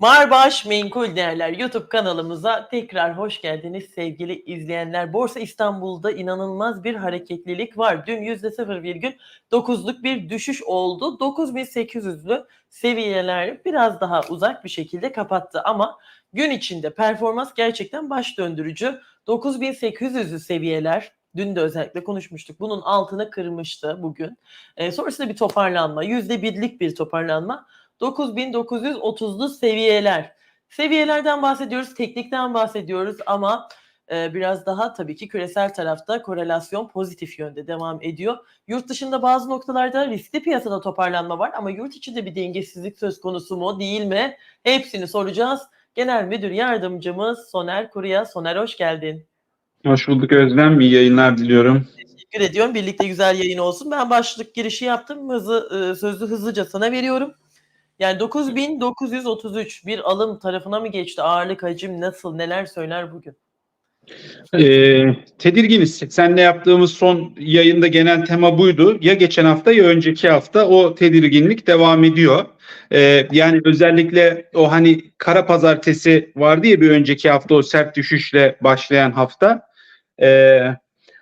Marbaş Menkul Değerler YouTube kanalımıza tekrar hoş geldiniz sevgili izleyenler. Borsa İstanbul'da inanılmaz bir hareketlilik var. Dün %0,9'luk bir düşüş oldu. 9800'lü seviyeler biraz daha uzak bir şekilde kapattı ama gün içinde performans gerçekten baş döndürücü. 9800'lü seviyeler Dün de özellikle konuşmuştuk. Bunun altını kırmıştı bugün. E, sonrasında bir toparlanma, %1'lik bir toparlanma. 9930'lu seviyeler. Seviyelerden bahsediyoruz, teknikten bahsediyoruz ama e, biraz daha tabii ki küresel tarafta korelasyon pozitif yönde devam ediyor. Yurt dışında bazı noktalarda riskli piyasada toparlanma var ama yurt içinde bir dengesizlik söz konusu mu değil mi? Hepsini soracağız. Genel Müdür Yardımcımız Soner Kuruya. Soner hoş geldin. Hoş bulduk Özlem. İyi yayınlar diliyorum. Teşekkür ediyorum. Birlikte güzel yayın olsun. Ben başlık girişi yaptım. Hızlı, e, sözü hızlıca sana veriyorum. Yani 9933 bir alım tarafına mı geçti? Ağırlık hacim nasıl? Neler söyler bugün? Ee, tedirginiz. Seninle yaptığımız son yayında genel tema buydu. Ya geçen hafta ya önceki hafta o tedirginlik devam ediyor. Ee, yani özellikle o hani kara pazartesi vardı ya bir önceki hafta o sert düşüşle başlayan hafta. Ee,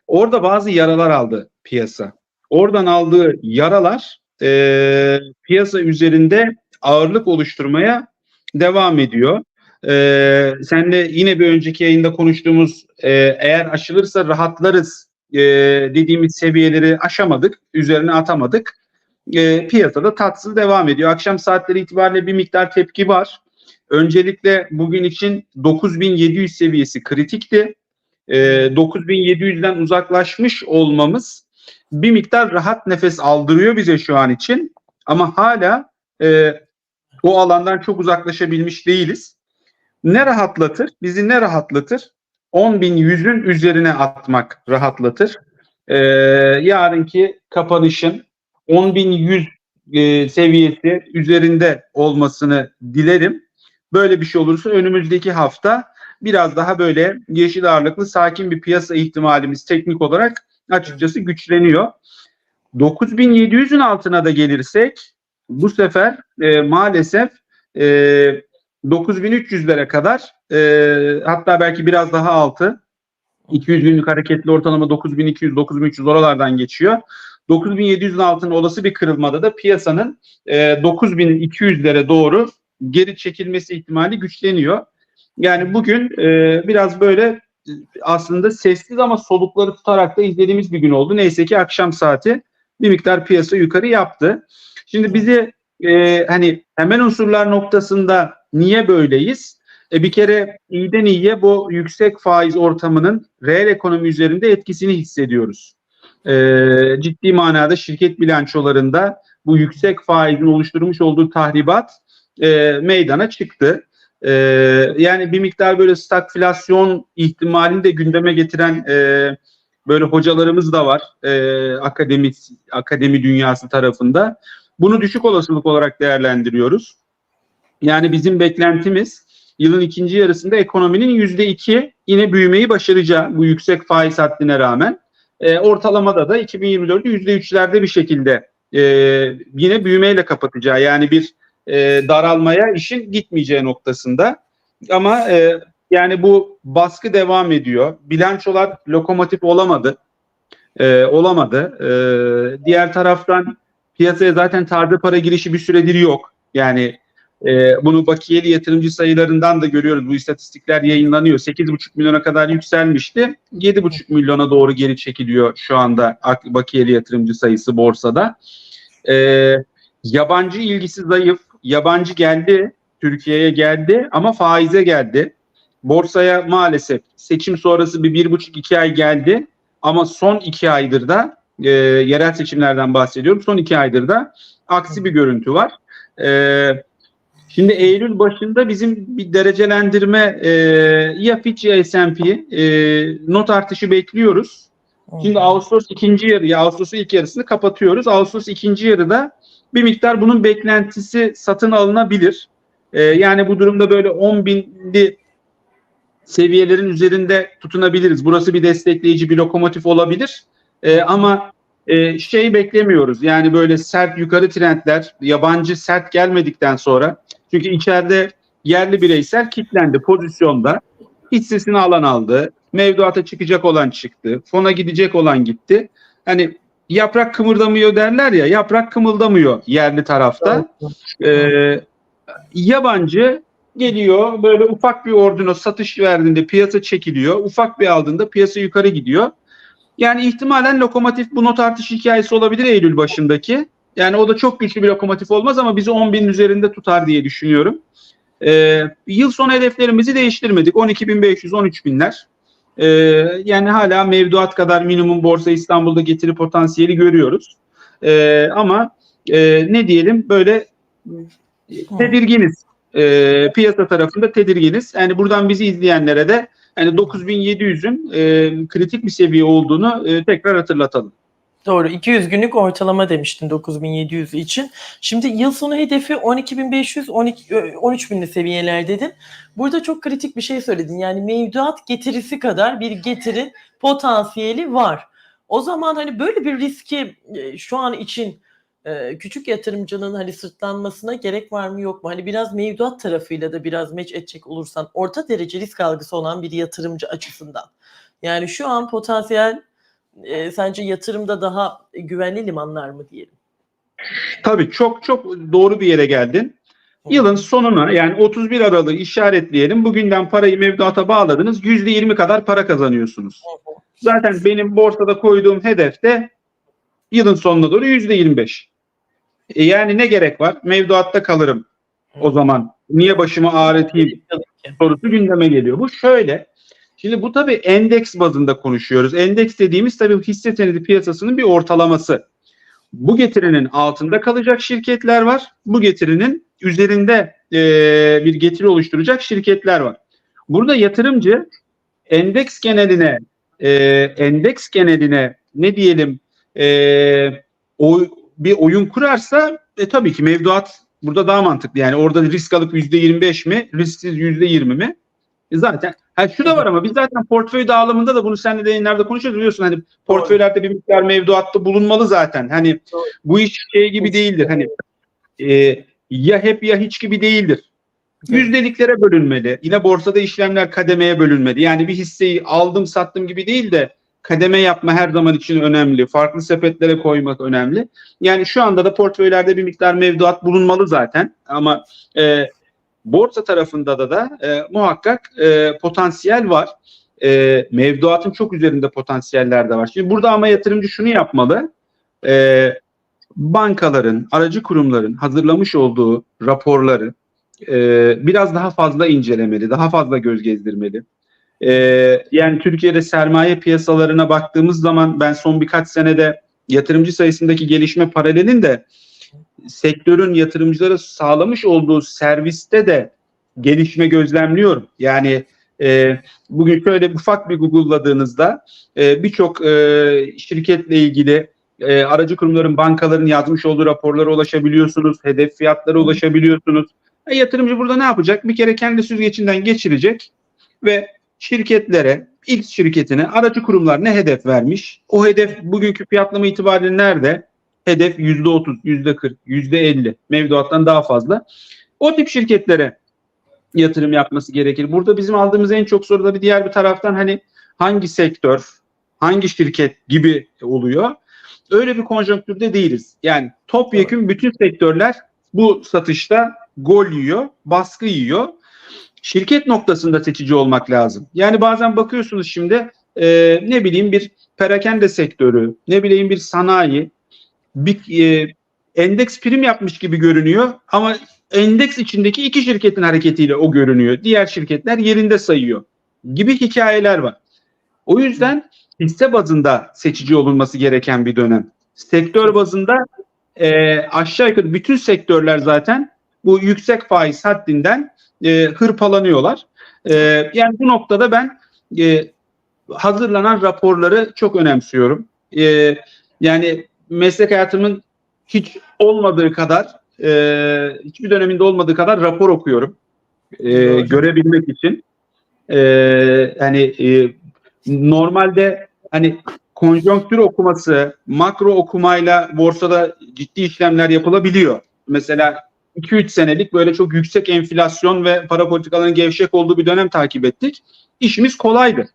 orada bazı yaralar aldı piyasa. Oradan aldığı yaralar e, piyasa üzerinde ağırlık oluşturmaya devam ediyor. Ee, senle yine bir önceki yayında konuştuğumuz e, eğer aşılırsa rahatlarız e, dediğimiz seviyeleri aşamadık, üzerine atamadık. E, piyasada tatsız devam ediyor. Akşam saatleri itibariyle bir miktar tepki var. Öncelikle bugün için 9700 seviyesi kritikti. E, 9700'den uzaklaşmış olmamız bir miktar rahat nefes aldırıyor bize şu an için. Ama hala e, o alandan çok uzaklaşabilmiş değiliz. Ne rahatlatır? Bizi ne rahatlatır? 10.100'ün üzerine atmak rahatlatır. Ee, yarınki kapanışın 10.100 e, seviyesi üzerinde olmasını dilerim. Böyle bir şey olursa önümüzdeki hafta biraz daha böyle yeşil ağırlıklı sakin bir piyasa ihtimalimiz teknik olarak açıkçası güçleniyor. 9700'ün altına da gelirsek bu sefer e, maalesef e, 9300'lere kadar e, hatta belki biraz daha altı 200 günlük hareketli ortalama 9200 9300 oralardan geçiyor. 9700'ün altının olası bir kırılmada da piyasanın e, 9200'lere doğru geri çekilmesi ihtimali güçleniyor. Yani bugün e, biraz böyle aslında sessiz ama solukları tutarak da izlediğimiz bir gün oldu. Neyse ki akşam saati bir miktar piyasa yukarı yaptı. Şimdi bizi e, hani temel unsurlar noktasında niye böyleyiz? E, bir kere iyiden iyiye bu yüksek faiz ortamının reel ekonomi üzerinde etkisini hissediyoruz. E, ciddi manada şirket bilançolarında bu yüksek faizin oluşturmuş olduğu tahribat e, meydana çıktı. E, yani bir miktar böyle stagflasyon ihtimalini de gündeme getiren e, böyle hocalarımız da var e, akademi akademi dünyası tarafında. Bunu düşük olasılık olarak değerlendiriyoruz. Yani bizim beklentimiz yılın ikinci yarısında ekonominin yüzde iki yine büyümeyi başaracağı bu yüksek faiz haddine rağmen. E, ortalamada da 2024'ü yüzde üçlerde bir şekilde e, yine büyümeyle kapatacağı yani bir e, daralmaya işin gitmeyeceği noktasında. Ama e, yani bu baskı devam ediyor. Bilançolar lokomotif olamadı. E, olamadı. E, diğer taraftan piyasaya zaten taze para girişi bir süredir yok. Yani e, bunu bakiyeli yatırımcı sayılarından da görüyoruz. Bu istatistikler yayınlanıyor. 8,5 milyona kadar yükselmişti. 7,5 milyona doğru geri çekiliyor şu anda bakiyeli yatırımcı sayısı borsada. E, yabancı ilgisi zayıf. Yabancı geldi, Türkiye'ye geldi ama faize geldi. Borsaya maalesef seçim sonrası bir, bir buçuk iki ay geldi. Ama son iki aydır da e, yerel seçimlerden bahsediyorum. Son iki aydır da aksi bir görüntü var. E, şimdi Eylül başında bizim bir derecelendirme e, ya Fitch ya S&P e, not artışı bekliyoruz. Şimdi Ağustos ikinci yarı, ya Ağustos'un ilk yarısını kapatıyoruz. Ağustos ikinci yarıda bir miktar bunun beklentisi satın alınabilir. E, yani bu durumda böyle 10 binli seviyelerin üzerinde tutunabiliriz. Burası bir destekleyici bir lokomotif olabilir. E, ama e, şey beklemiyoruz. Yani böyle sert yukarı trendler, yabancı sert gelmedikten sonra. Çünkü içeride yerli bireysel kitlendi pozisyonda. Hissesini alan aldı. Mevduata çıkacak olan çıktı. Fona gidecek olan gitti. Hani yaprak kımıldamıyor derler ya yaprak kımıldamıyor yerli tarafta. Ee, yabancı geliyor böyle ufak bir ordino satış verdiğinde piyasa çekiliyor. Ufak bir aldığında piyasa yukarı gidiyor. Yani ihtimalen lokomotif bu not artış hikayesi olabilir Eylül başındaki. Yani o da çok güçlü bir lokomotif olmaz ama bizi 10 bin üzerinde tutar diye düşünüyorum. Ee, yıl sonu hedeflerimizi değiştirmedik. 12.500, 13 binler. Ee, yani hala mevduat kadar minimum borsa İstanbul'da getiri potansiyeli görüyoruz. Ee, ama e, ne diyelim böyle tedirginiz. Ee, piyasa tarafında tedirginiz. Yani buradan bizi izleyenlere de yani 9700'ün e, kritik bir seviye olduğunu e, tekrar hatırlatalım. Doğru. 200 günlük ortalama demiştin 9700 için. Şimdi yıl sonu hedefi 12500 12 13000'li seviyeler dedin. Burada çok kritik bir şey söyledin. Yani mevduat getirisi kadar bir getiri potansiyeli var. O zaman hani böyle bir riski e, şu an için e, küçük yatırımcının hani sırtlanmasına gerek var mı yok mu? Hani biraz mevduat tarafıyla da biraz meç edecek olursan orta derece risk algısı olan bir yatırımcı açısından. Yani şu an potansiyel e, sence yatırımda daha güvenli limanlar mı diyelim? Tabii çok çok doğru bir yere geldin. Yılın sonuna yani 31 Aralık'ı işaretleyelim. Bugünden parayı mevduata bağladınız. %20 kadar para kazanıyorsunuz. Zaten benim borsada koyduğum hedef de yılın sonuna doğru %25. E yani ne gerek var? Mevduatta kalırım o zaman. Niye başımı ağrıtayım sorusu gündeme geliyor. Bu şöyle. Şimdi bu tabii endeks bazında konuşuyoruz. Endeks dediğimiz tabii hisse senedi piyasasının bir ortalaması. Bu getirinin altında kalacak şirketler var. Bu getirinin üzerinde e, bir getiri oluşturacak şirketler var. Burada yatırımcı endeks geneline e, endeks geneline ne diyelim e, o, bir oyun kurarsa e, tabii ki mevduat burada daha mantıklı. Yani orada risk alıp %25 mi, risksiz %20 mi? E zaten ha şu da var ama biz zaten portföy dağılımında da bunu seninle de yayınlarda konuşuyoruz biliyorsun hani portföylerde bir miktar mevduatta bulunmalı zaten. Hani bu iş şey gibi değildir. Hani e, ya hep ya hiç gibi değildir. Evet. Yüzdeliklere bölünmeli. Yine borsada işlemler kademeye bölünmeli. Yani bir hisseyi aldım sattım gibi değil de kademe yapma her zaman için önemli. Farklı sepetlere koymak önemli. Yani şu anda da portföylerde bir miktar mevduat bulunmalı zaten. Ama e, borsa tarafında da da e, muhakkak e, potansiyel var. E, mevduatın çok üzerinde potansiyeller de var. Şimdi burada ama yatırımcı şunu yapmalı. E, bankaların, aracı kurumların hazırlamış olduğu raporları e, biraz daha fazla incelemeli, daha fazla göz gezdirmeli. E, yani Türkiye'de sermaye piyasalarına baktığımız zaman ben son birkaç senede yatırımcı sayısındaki gelişme paralelinde sektörün yatırımcılara sağlamış olduğu serviste de gelişme gözlemliyorum. Yani e, bugün şöyle ufak bir Google'ladığınızda e, birçok e, şirketle ilgili e, aracı kurumların, bankaların yazmış olduğu raporlara ulaşabiliyorsunuz. Hedef fiyatlara ulaşabiliyorsunuz. E, yatırımcı burada ne yapacak? Bir kere kendi süzgecinden geçirecek ve şirketlere, ilk şirketine aracı kurumlar ne hedef vermiş? O hedef bugünkü fiyatlama itibariyle nerede? Hedef %30, %40, %50 mevduattan daha fazla. O tip şirketlere yatırım yapması gerekir. Burada bizim aldığımız en çok soru da bir diğer bir taraftan hani hangi sektör, hangi şirket gibi oluyor. Öyle bir konjonktürde değiliz. Yani topyekun bütün sektörler bu satışta gol yiyor, baskı yiyor. Şirket noktasında seçici olmak lazım. Yani bazen bakıyorsunuz şimdi e, ne bileyim bir perakende sektörü, ne bileyim bir sanayi, bir e, endeks prim yapmış gibi görünüyor ama endeks içindeki iki şirketin hareketiyle o görünüyor. Diğer şirketler yerinde sayıyor gibi hikayeler var. O yüzden hisse bazında seçici olunması gereken bir dönem. Sektör bazında e, aşağı yukarı bütün sektörler zaten bu yüksek faiz haddinden e, hırpalanıyorlar. E, yani bu noktada ben e, hazırlanan raporları çok önemsiyorum. E, yani meslek hayatımın hiç olmadığı kadar e, hiçbir döneminde olmadığı kadar rapor okuyorum. E, görebilmek için. E, hani e, normalde hani konjonktür okuması, makro okumayla borsada ciddi işlemler yapılabiliyor. Mesela 2-3 senelik böyle çok yüksek enflasyon ve para politikalarının gevşek olduğu bir dönem takip ettik. İşimiz kolaydı.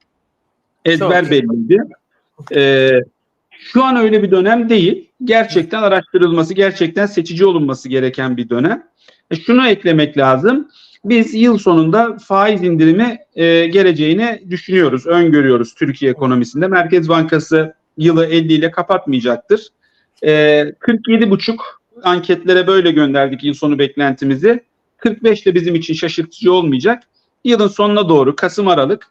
Ezber belliydi. Ee, şu an öyle bir dönem değil. Gerçekten araştırılması, gerçekten seçici olunması gereken bir dönem. E, şunu eklemek lazım. Biz yıl sonunda faiz indirimi e, geleceğini düşünüyoruz, öngörüyoruz Türkiye ekonomisinde. Merkez Bankası yılı 50 ile kapatmayacaktır. E, 47,5 anketlere böyle gönderdik yıl sonu beklentimizi. 45 de bizim için şaşırtıcı olmayacak. Yılın sonuna doğru Kasım Aralık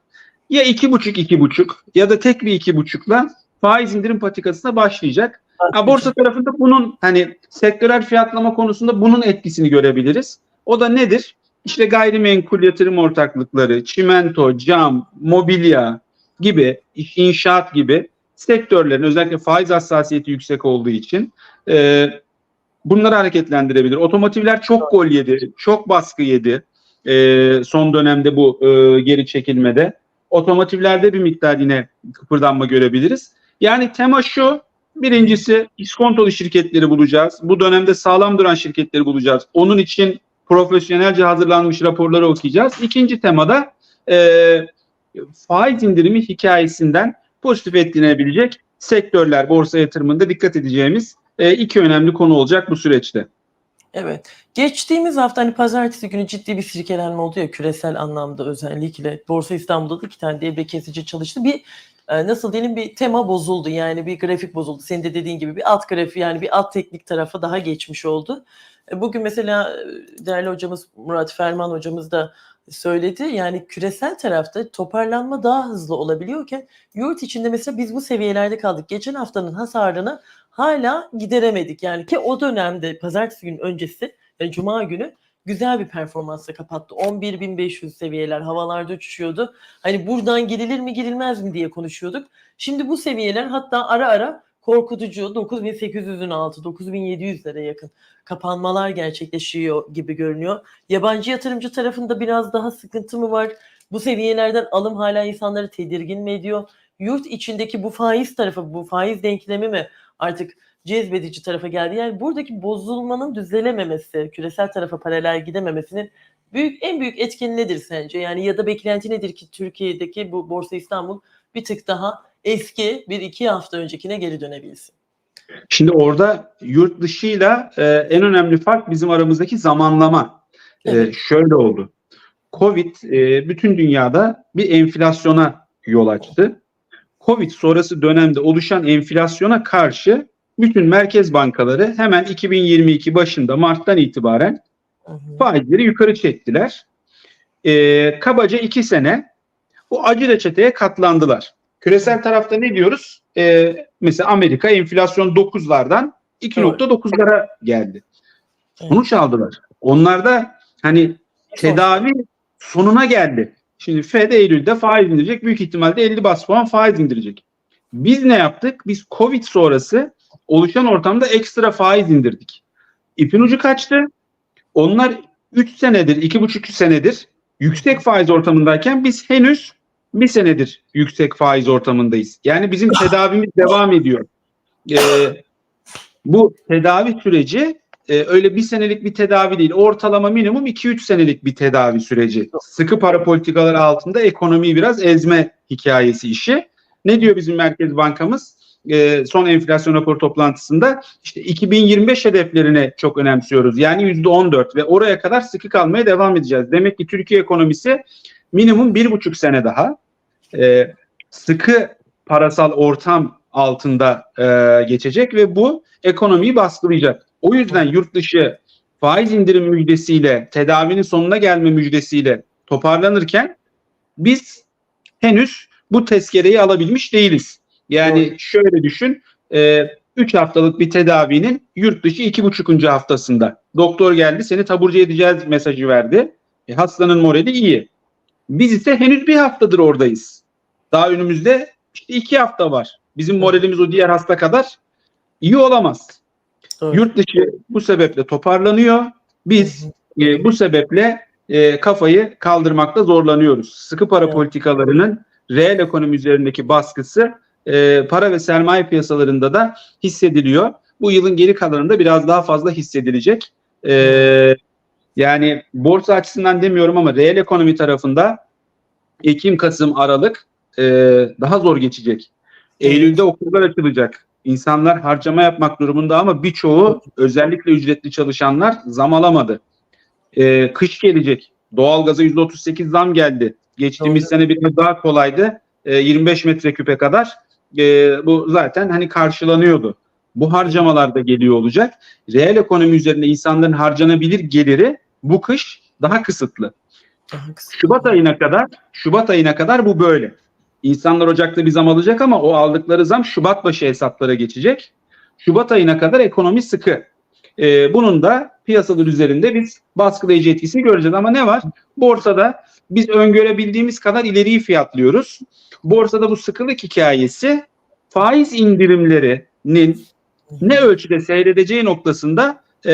ya 2,5 2,5 ya da tek bir 2,5'la faiz indirim patikasına başlayacak. Ha, borsa tarafında bunun hani sektörel fiyatlama konusunda bunun etkisini görebiliriz. O da nedir? İşte gayrimenkul yatırım ortaklıkları, çimento, cam, mobilya gibi, inşaat gibi sektörlerin özellikle faiz hassasiyeti yüksek olduğu için e, bunları hareketlendirebilir. Otomotivler çok gol yedi, çok baskı yedi e, son dönemde bu e, geri çekilmede. Otomotivlerde bir miktar yine kıpırdanma görebiliriz. Yani tema şu, birincisi iskontolu şirketleri bulacağız. Bu dönemde sağlam duran şirketleri bulacağız. Onun için profesyonelce hazırlanmış raporları okuyacağız. İkinci temada e, faiz indirimi hikayesinden pozitif etkilenebilecek sektörler, borsa yatırımında dikkat edeceğimiz e, iki önemli konu olacak bu süreçte. Evet. Geçtiğimiz hafta hani pazartesi günü ciddi bir sirkelenme oldu ya küresel anlamda özellikle. Borsa İstanbul'da da iki tane devre kesici çalıştı. Bir e, nasıl diyelim bir tema bozuldu yani bir grafik bozuldu. Senin de dediğin gibi bir alt grafiği yani bir alt teknik tarafa daha geçmiş oldu. E, Bugün mesela e, değerli hocamız Murat Ferman hocamız da söyledi. Yani küresel tarafta toparlanma daha hızlı olabiliyorken yurt içinde mesela biz bu seviyelerde kaldık. Geçen haftanın hasarını hala gideremedik. Yani ki o dönemde pazartesi günü öncesi yani cuma günü güzel bir performansla kapattı. 11.500 seviyeler havalarda uçuşuyordu. Hani buradan girilir mi girilmez mi diye konuşuyorduk. Şimdi bu seviyeler hatta ara ara korkutucu 9800'ün altı 9700'lere yakın kapanmalar gerçekleşiyor gibi görünüyor. Yabancı yatırımcı tarafında biraz daha sıkıntı mı var? Bu seviyelerden alım hala insanları tedirgin mi ediyor? Yurt içindeki bu faiz tarafı, bu faiz denklemi mi artık cezbedici tarafa geldi? Yani buradaki bozulmanın düzelememesi, küresel tarafa paralel gidememesinin büyük en büyük etken nedir sence? Yani ya da beklenti nedir ki Türkiye'deki bu Borsa İstanbul bir tık daha eski bir iki hafta öncekine geri dönebilsin? Şimdi orada yurt dışıyla e, en önemli fark bizim aramızdaki zamanlama. E, Evet. şöyle oldu. Covid e, bütün dünyada bir enflasyona yol açtı. Covid sonrası dönemde oluşan enflasyona karşı bütün merkez bankaları hemen 2022 başında Mart'tan itibaren faizleri yukarı çektiler. E, kabaca iki sene bu acı reçeteye katlandılar. Küresel tarafta ne diyoruz? E, mesela Amerika enflasyon 9'lardan 2.9'lara geldi. Sonuç aldılar. Onlarda hani tedavi sonuna geldi. Şimdi Fed Eylül'de faiz indirecek. Büyük ihtimalle 50 bas puan faiz indirecek. Biz ne yaptık? Biz Covid sonrası oluşan ortamda ekstra faiz indirdik. İpin ucu kaçtı. Onlar 3 senedir, 2,5 senedir yüksek faiz ortamındayken biz henüz bir senedir yüksek faiz ortamındayız. Yani bizim tedavimiz devam ediyor. Ee, bu tedavi süreci e, öyle bir senelik bir tedavi değil. Ortalama minimum 2-3 senelik bir tedavi süreci. Sıkı para politikaları altında ekonomiyi biraz ezme hikayesi işi. Ne diyor bizim Merkez Bankamız? E, son enflasyon raporu toplantısında işte 2025 hedeflerine çok önemsiyoruz. Yani %14 ve oraya kadar sıkı kalmaya devam edeceğiz. Demek ki Türkiye ekonomisi minimum bir buçuk sene daha e, sıkı parasal ortam altında e, geçecek ve bu ekonomiyi baskılayacak. O yüzden yurt dışı faiz indirim müjdesiyle, tedavinin sonuna gelme müjdesiyle toparlanırken biz henüz bu tezkereyi alabilmiş değiliz. Yani Doğru. şöyle düşün, 3 haftalık bir tedavinin yurt dışı 2,5. haftasında. Doktor geldi seni taburcu edeceğiz mesajı verdi. E, hastanın morali iyi. Biz ise henüz bir haftadır oradayız. Daha önümüzde işte iki hafta var. Bizim moralimiz o diğer hasta kadar iyi olamaz. Doğru. Yurt dışı bu sebeple toparlanıyor. Biz e, bu sebeple e, kafayı kaldırmakta zorlanıyoruz. Sıkı para Evet. politikalarının reel ekonomi üzerindeki baskısı e, para ve sermaye piyasalarında da hissediliyor. Bu yılın geri kalanında biraz daha fazla hissedilecek. Ee, yani borsa açısından demiyorum ama reel ekonomi tarafında Ekim, Kasım, Aralık e, daha zor geçecek. Eylül'de okullar açılacak. İnsanlar harcama yapmak durumunda ama birçoğu özellikle ücretli çalışanlar zam alamadı. Ee, kış gelecek. Doğalgaza %38 zam geldi. Geçtiğimiz Doğru. sene biraz daha kolaydı. Ee, 25 metreküpe kadar. Ee, bu zaten hani karşılanıyordu. Bu harcamalar da geliyor olacak. Reel ekonomi üzerinde insanların harcanabilir geliri bu kış daha kısıtlı. Daha kısa. Şubat ayına kadar Şubat ayına kadar bu böyle. İnsanlar Ocak'ta bir zam alacak ama o aldıkları zam Şubat başı hesaplara geçecek. Şubat ayına kadar ekonomi sıkı. Ee, bunun da piyasalar üzerinde biz baskılayıcı etkisini göreceğiz. Ama ne var? Borsada biz öngörebildiğimiz kadar ileriyi fiyatlıyoruz. Borsada bu sıkılık hikayesi faiz indirimlerinin ne ölçüde seyredeceği noktasında e,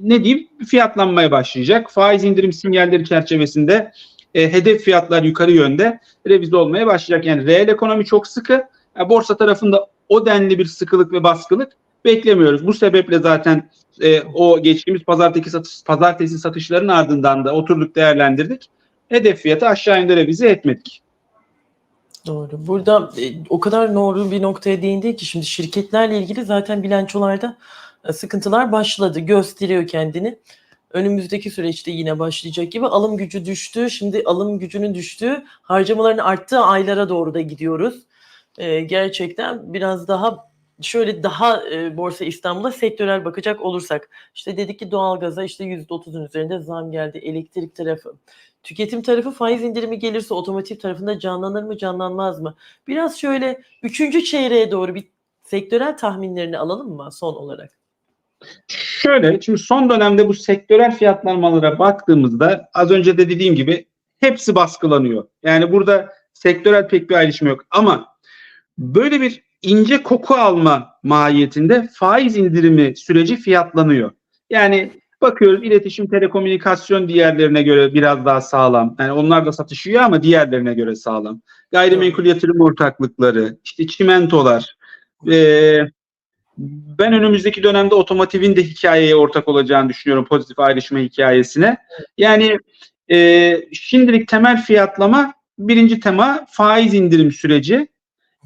ne diyeyim fiyatlanmaya başlayacak. Faiz indirim sinyalleri çerçevesinde e, hedef fiyatlar yukarı yönde revize olmaya başlayacak. Yani reel ekonomi çok sıkı. E, borsa tarafında o denli bir sıkılık ve baskılık beklemiyoruz. Bu sebeple zaten e, o geçtiğimiz pazartesi satış pazartesi satışların ardından da oturduk değerlendirdik. Hedef fiyatı aşağı yönde revize etmedik. Doğru. Burada e, o kadar doğru bir noktaya değindi ki şimdi şirketlerle ilgili zaten bilançolarda e, sıkıntılar başladı. Gösteriyor kendini. Önümüzdeki süreçte yine başlayacak gibi alım gücü düştü. Şimdi alım gücünün düştüğü, harcamaların arttığı aylara doğru da gidiyoruz. E, gerçekten biraz daha şöyle daha e, Borsa İstanbul'a sektörel bakacak olursak işte dedik ki doğalgaza işte %30'un üzerinde zam geldi. Elektrik tarafı, tüketim tarafı faiz indirimi gelirse otomotiv tarafında canlanır mı canlanmaz mı? Biraz şöyle üçüncü çeyreğe doğru bir sektörel tahminlerini alalım mı son olarak? Şöyle, şimdi son dönemde bu sektörel fiyatlanmalara baktığımızda az önce de dediğim gibi hepsi baskılanıyor. Yani burada sektörel pek bir ayrışma yok ama böyle bir ince koku alma mahiyetinde faiz indirimi süreci fiyatlanıyor. Yani bakıyoruz iletişim, telekomünikasyon diğerlerine göre biraz daha sağlam. Yani onlar da satışıyor ama diğerlerine göre sağlam. Gayrimenkul yatırım ortaklıkları, işte çimentolar, eee ben önümüzdeki dönemde otomotivin de hikayeye ortak olacağını düşünüyorum pozitif ayrışma hikayesine. Yani e, şimdilik temel fiyatlama birinci tema faiz indirim süreci.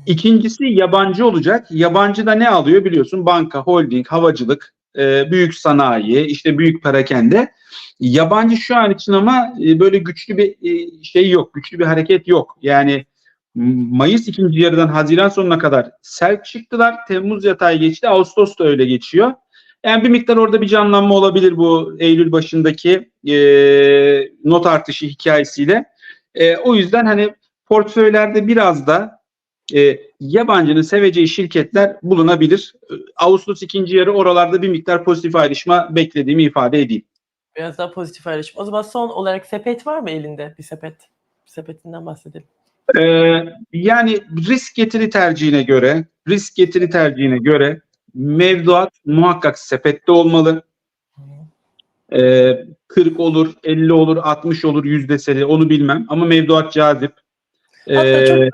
İkincisi yabancı olacak. Yabancı da ne alıyor biliyorsun? Banka, holding, havacılık, e, büyük sanayi, işte büyük perakende. Yabancı şu an için ama e, böyle güçlü bir e, şey yok, güçlü bir hareket yok. Yani Mayıs ikinci yarıdan Haziran sonuna kadar sert çıktılar. Temmuz yatağı geçti. Ağustos da öyle geçiyor. Yani bir miktar orada bir canlanma olabilir bu Eylül başındaki e, not artışı hikayesiyle. E, o yüzden hani portföylerde biraz da e, yabancının seveceği şirketler bulunabilir. Ağustos ikinci yarı oralarda bir miktar pozitif ayrışma beklediğimi ifade edeyim. Biraz daha pozitif ayrışma. O zaman son olarak sepet var mı elinde? Bir sepet. Bir sepetinden bahsedelim. Ee, yani risk getiri tercihine göre, risk getiri tercihine göre mevduat muhakkak sepette olmalı. Ee, 40 olur, 50 olur, 60 olur yüzdeseli onu bilmem ama mevduat cazip. Hatta Ee, çok dilerim.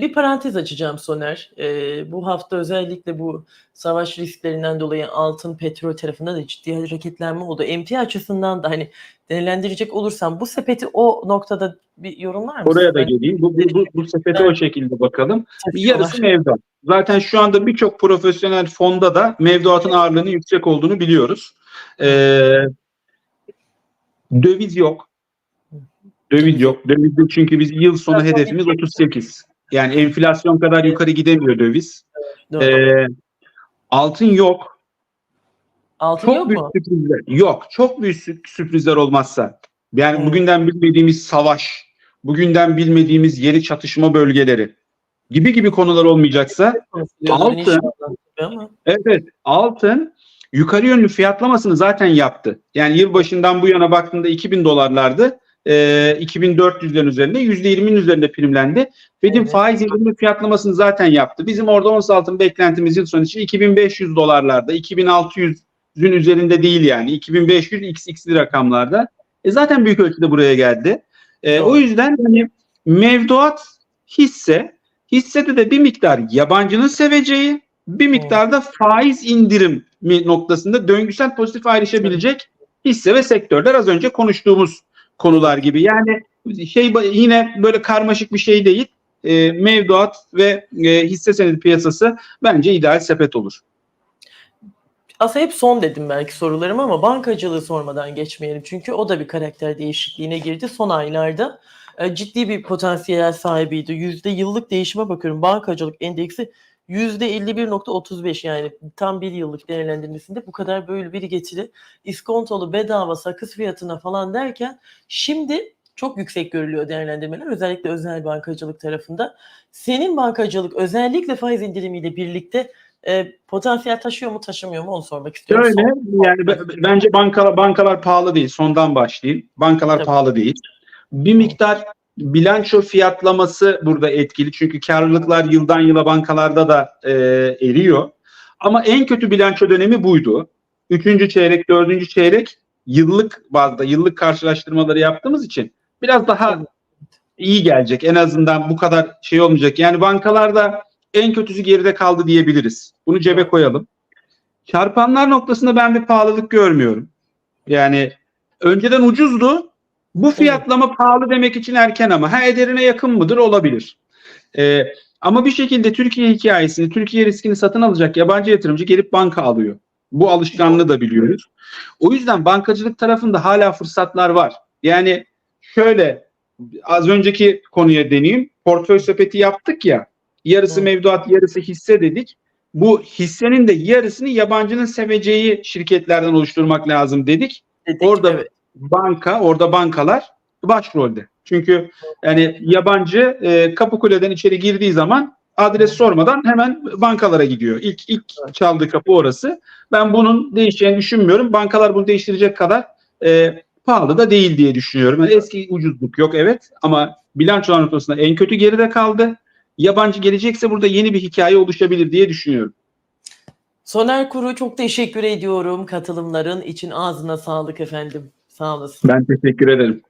Bir parantez açacağım Soner. Ee, bu hafta özellikle bu savaş risklerinden dolayı altın, petrol tarafında da ciddi hareketlenme oldu. Emtia açısından da hani değerlendirecek olursam bu sepeti o noktada bir yorumlar mısın? oraya da geleyim. Bu, bu, bu, bu sepete o şekilde bakalım. Tabii Yarısı mevduat. Zaten şu anda birçok profesyonel fonda da mevduatın ağırlığının yüksek olduğunu biliyoruz. Ee, döviz yok. Döviz yok. Döviz yok çünkü biz yıl sonu hedefimiz 38. Yani enflasyon kadar yukarı gidemiyor döviz. Ee, altın yok. Altın Çok yok büyük mu? sürprizler. Yok. Çok büyük sü- sürprizler olmazsa. Yani Hmm. bugünden bilmediğimiz savaş, bugünden bilmediğimiz yeri çatışma bölgeleri gibi gibi konular olmayacaksa Altın-. Evet, altın yukarı yönlü fiyatlamasını zaten yaptı. Yani yılbaşından bu yana baktığında 2000 dolarlardı. E, 2400'lerin üzerinde %20'nin üzerinde primlendi. Fed'in Evet. faiz indirimi fiyatlamasını zaten yaptı. Bizim orada ons altın beklentimiz yıl sonu için 2500 dolarlarda, 2600'ün üzerinde değil yani. 2500 xx'li rakamlarda. E zaten büyük ölçüde buraya geldi. E, o yüzden hani mevduat hisse, hissede de bir miktar yabancının seveceği, bir miktarda faiz indirimi noktasında döngüsel pozitif ayrışabilecek hisse ve sektörler az önce konuştuğumuz konular gibi. Yani şey yine böyle karmaşık bir şey değil. E, mevduat ve e, hisse senedi piyasası bence ideal sepet olur. Aslında hep son dedim belki sorularım ama bankacılığı sormadan geçmeyelim. Çünkü o da bir karakter değişikliğine girdi son aylarda. E, ciddi bir potansiyel sahibiydi. Yüzde yıllık değişime bakıyorum. Bankacılık endeksi yüzde 51.35 yani tam bir yıllık değerlendirmesinde bu kadar böyle bir getiri iskontolu bedava sakız fiyatına falan derken şimdi çok yüksek görülüyor değerlendirmeler özellikle özel bankacılık tarafında. Senin bankacılık özellikle faiz indirimiyle birlikte e, potansiyel taşıyor mu taşımıyor mu onu sormak istiyorum. Şöyle Son- yani bence bankalar bankalar pahalı değil. Sondan başlayayım. Bankalar Tabii. pahalı değil. Bir miktar bilanço fiyatlaması burada etkili. Çünkü karlılıklar yıldan yıla bankalarda da e, eriyor. Ama en kötü bilanço dönemi buydu. Üçüncü çeyrek, dördüncü çeyrek yıllık bazda, yıllık karşılaştırmaları yaptığımız için biraz daha iyi gelecek. En azından bu kadar şey olmayacak. Yani bankalarda en kötüsü geride kaldı diyebiliriz. Bunu cebe koyalım. Çarpanlar noktasında ben bir pahalılık görmüyorum. Yani önceden ucuzdu. Bu fiyatlama pahalı demek için erken ama ha ederine yakın mıdır olabilir. Ee, ama bir şekilde Türkiye hikayesini, Türkiye riskini satın alacak yabancı yatırımcı gelip banka alıyor. Bu alışkanlığı da biliyoruz. O yüzden bankacılık tarafında hala fırsatlar var. Yani şöyle az önceki konuya deneyeyim. Portföy sepeti yaptık ya. Yarısı Hı. mevduat, yarısı hisse dedik. Bu hissenin de yarısını yabancının seveceği şirketlerden oluşturmak lazım dedik. Dedik, Orada evet. banka, orada bankalar başrolde. Çünkü yani yabancı e, kapı kuleden içeri girdiği zaman adres sormadan hemen bankalara gidiyor. İlk ilk çaldığı kapı orası. Ben bunun değişeceğini düşünmüyorum. Bankalar bunu değiştirecek kadar e, pahalı da değil diye düşünüyorum. Yani eski ucuzluk yok evet ama bilançolar noktasında en kötü geride kaldı. Yabancı gelecekse burada yeni bir hikaye oluşabilir diye düşünüyorum. Soner Kuru çok teşekkür ediyorum katılımların için ağzına sağlık efendim. Sağ olasın. Ben teşekkür ederim.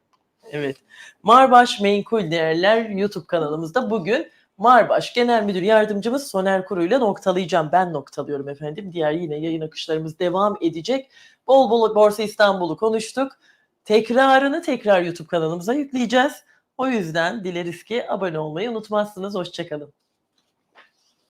Evet. Marbaş Menkul Değerler YouTube kanalımızda bugün Marbaş Genel Müdür Yardımcımız Soner Kuru ile noktalayacağım. Ben noktalıyorum efendim. Diğer yine yayın akışlarımız devam edecek. Bol bol Borsa İstanbul'u konuştuk. Tekrarını tekrar YouTube kanalımıza yükleyeceğiz. O yüzden dileriz ki abone olmayı unutmazsınız. Hoşçakalın.